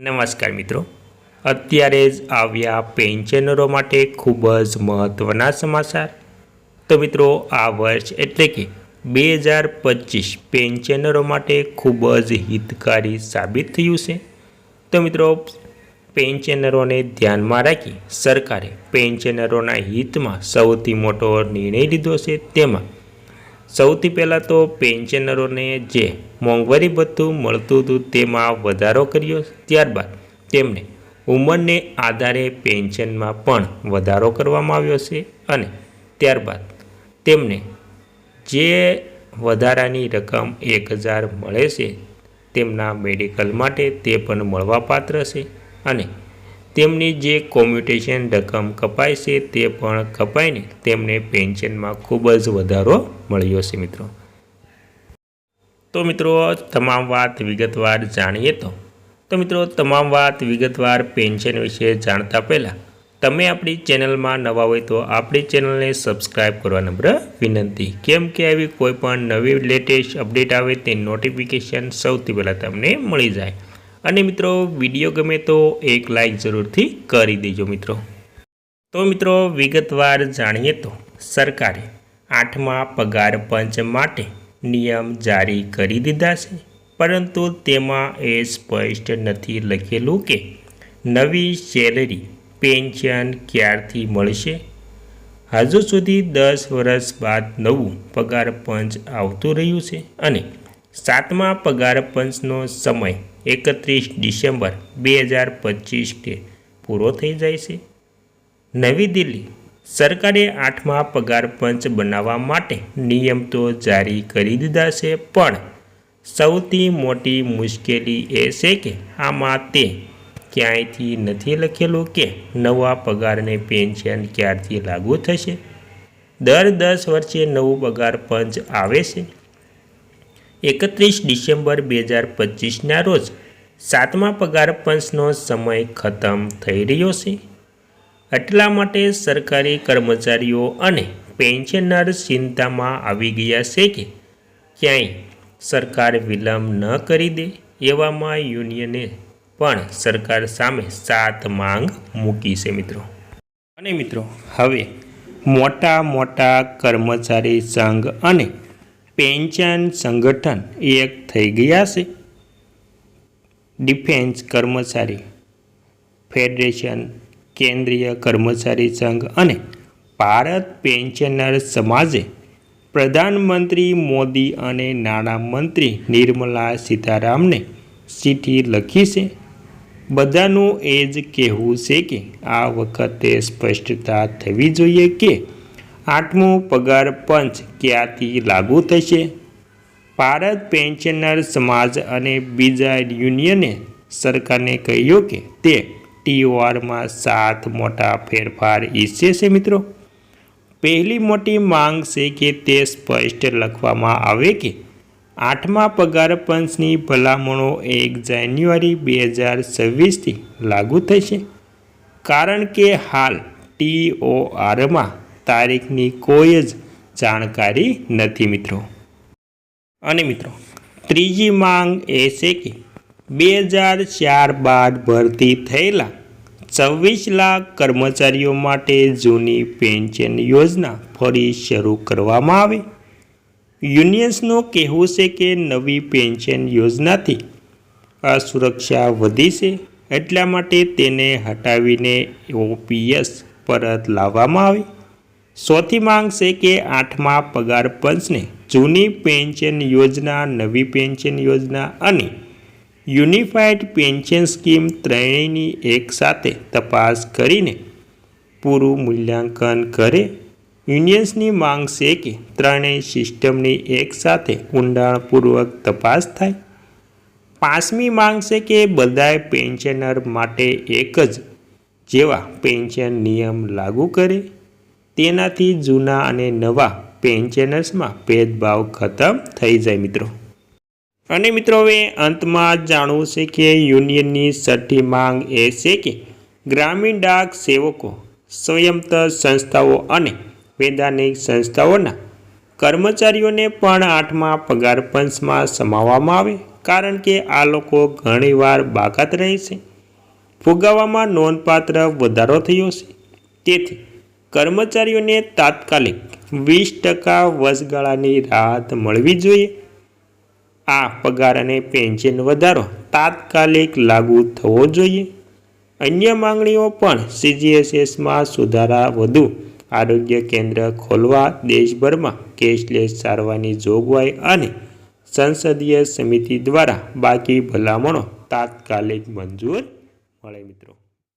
નમસ્કાર મિત્રો. અત્યારે જ આવ્યા પેન્શનરો માટે ખૂબ જ મહત્ત્વના સમાચાર. તો મિત્રો, આ વર્ષ એટલે કે બે હજાર પચીસ પેન્શનરો માટે ખૂબ જ હિતકારી સાબિત થયું છે. તો મિત્રો પેન્શનરોને ધ્યાનમાં રાખી સરકારે પેન્શનરોના હિતમાં સૌથી મોટો નિર્ણય લીધો છે. તેમાં સૌથી પહેલાં તો પેન્શનરોને જે મોંઘવારી ભથ્થું મળતું હતું તેમાં વધારો કર્યો. ત્યારબાદ તેમને ઉંમરને આધારે પેન્શનમાં પણ વધારો કરવામાં આવ્યો છે અને ત્યારબાદ તેમને જે વધારાની રકમ એક હજાર મળે છે તેમના મેડિકલ માટે તે પણ મળવાપાત્ર છે અને તેમની જે કોમ્યુટેશન રકમ કપાય છે તે પણ કપાઈને તેમને પેન્શનમાં ખૂબ જ વધારો મળ્યો છે મિત્રો. તો મિત્રો, તમામ વાત વિગતવાર જાણીએ તો. તો મિત્રો, તમામ વાત વિગતવાર પેન્શન વિશે જાણતા પહેલાં, તમે આપણી ચેનલમાં નવા હોય તો આપણી ચેનલને સબસ્ક્રાઇબ કરવા નમ્ર વિનંતી. કેમ કે આવી કોઈ પણ નવી લેટેસ્ટ અપડેટ આવે તે નોટિફિકેશન સૌથી પહેલાં તમને મળી જાય. અને મિત્રો વીડિયો ગમે તો એક લાઈક જરૂરથી કરી દેજો મિત્રો. તો મિત્રો, વિગતવાર જાણીએ તો સરકારે આઠમા પગાર પંચ માટે નિયમ જારી કરી દીધા છે. પરંતુ તેમાં એ સ્પષ્ટ નથી લખેલું કે નવી સેલરી પેન્શન ક્યારથી મળશે? હજુ સુધી દસ વર્ષ બાદ નવું પગાર પંચ આવતું રહ્યું છે અને સાતમા પગાર પંચનો સમય એકત્રીસ ડિસેમ્બર બે હજાર પચીસથી પૂરો થઈ જાય છે. નવી દિલ્હી સરકારે આઠમા પગાર પંચ બનાવવા માટે નિયમ તો જારી કરી દીધા છે, પણ સૌથી મોટી મુશ્કેલી એ છે કે આમાં તે ક્યાંયથી નથી લખેલું કે નવા પગારને પેન્શન ક્યારથી લાગુ થશે. દર દસ વર્ષે નવું પગાર પંચ આવે છે. એકત્રીસ ડિસેમ્બર બે હજાર પચીસના રોજ સાતમા પગાર પંચનો સમય ખતમ થઈ રહ્યો છે. એટલા માટે સરકારી કર્મચારીઓ અને પેન્શનર ચિંતામાં આવી ગયા છે કે ક્યાંય સરકાર વિલંબ ન કરી દે એવામાં યુનિયને પણ સરકાર સામે સાત માંગ મૂકી છે મિત્રો. અને મિત્રો, હવે મોટા મોટા કર્મચારી સંઘ અને પેન્શન સંગઠન એક થઈ ગયા છે. ડિફેન્સ કર્મચારી, ફેડરેશન, કેન્દ્રીય કર્મચારી સંઘ અને ભારત પેન્શનર સમાજે પ્રધાનમંત્રી મોદી અને નાણામંત્રી નિર્મલા સીતારામને ચિઠ્ઠી લખી છે. બધાનું એ જ કહેવું છે કે આ વખતે સ્પષ્ટતા થવી જોઈએ કે આઠમું પગાર પંચ ક્યાંથી લાગુ થશે? ભારત પેન્શનર સમાજ અને બીજા યુનિયને સરકારને કહ્યું કે તે ટીઓઆરમાં સાત મોટા ફેરફાર ઈચ્છે છે મિત્રો. પહેલી મોટી માંગ છે કે તે સ્પષ્ટ લખવામાં આવે કે આઠમા પગાર પંચની ભલામણો એક જાન્યુઆરી બે હજાર છવ્વીસથી લાગુ થશે. કારણ કે હાલ ટીઓઆરમાં તારીખની કોઈ જ જાણકારી નથી મિત્રો. અને મિત્રો, ત્રીજી માંગ એ છે કે બે હજાર ચાર બાદ ભરતી થયેલા છવ્વીસ લાખ કર્મચારીઓ માટે જૂની પેન્શન યોજના ફરી શરૂ કરવામાં આવે. યુનિયન્સનું કહેવું છે કે નવી પેન્શન યોજનાથી અસુરક્ષા વધી છે, એટલા માટે તેને હટાવીને ઓપીએસ પરત લાવવામાં આવે. ચોથી માંગ છે કે આઠમા પગાર પંચને જૂની પેન્શન યોજના, નવી પેન્શન યોજના અને યુનિફાઈડ પેન્શન સ્કીમ ત્રણેયની એકસાથે તપાસ કરીને પૂરું મૂલ્યાંકન કરે. યુનિયન્સની માંગ છે કે ત્રણેય સિસ્ટમની એકસાથે ઊંડાણપૂર્વક તપાસ થાય. પાંચમી માંગ છે કે બધાય પેન્શનર માટે એક જ જેવા પેન્શન નિયમ લાગુ કરે. તેનાથી જૂના અને નવા પેન ચેનલ્સમાં ભેદભાવ ખતમ થઈ જાય મિત્રો. અને મિત્રો હવે અંતમાં જાણવું છે કે યુનિયનની છઠ્ઠી માંગ એ છે કે ગ્રામીણ ડાક સેવકો, સ્વયંત સંસ્થાઓ અને વૈધાનિક સંસ્થાઓના કર્મચારીઓને પણ આઠમા પગાર પંચમાં સમાવવામાં આવે, કારણ કે આ લોકો ઘણીવાર બાકાત રહે છે. ફુગાવામાં નોંધપાત્ર વધારો થયો છે. તેથી કર્મચારીઓને તાત્કાલિક વીસ ટકા વચગાળાની રાહત મળવી જોઈએ. આ પગાર અને પેન્શન વધારો તાત્કાલિક લાગુ થવો જોઈએ. અન્ય માંગણીઓ પણ સીજીએસએસમાં સુધારા વધુ. આરોગ્ય કેન્દ્ર ખોલવા, દેશભરમાં કેશલેસ સારવારની જોગવાઈ અને સંસદીય સમિતિ દ્વારા બાકી ભલામણો તાત્કાલિક મંજૂર. મળે મિત્રો.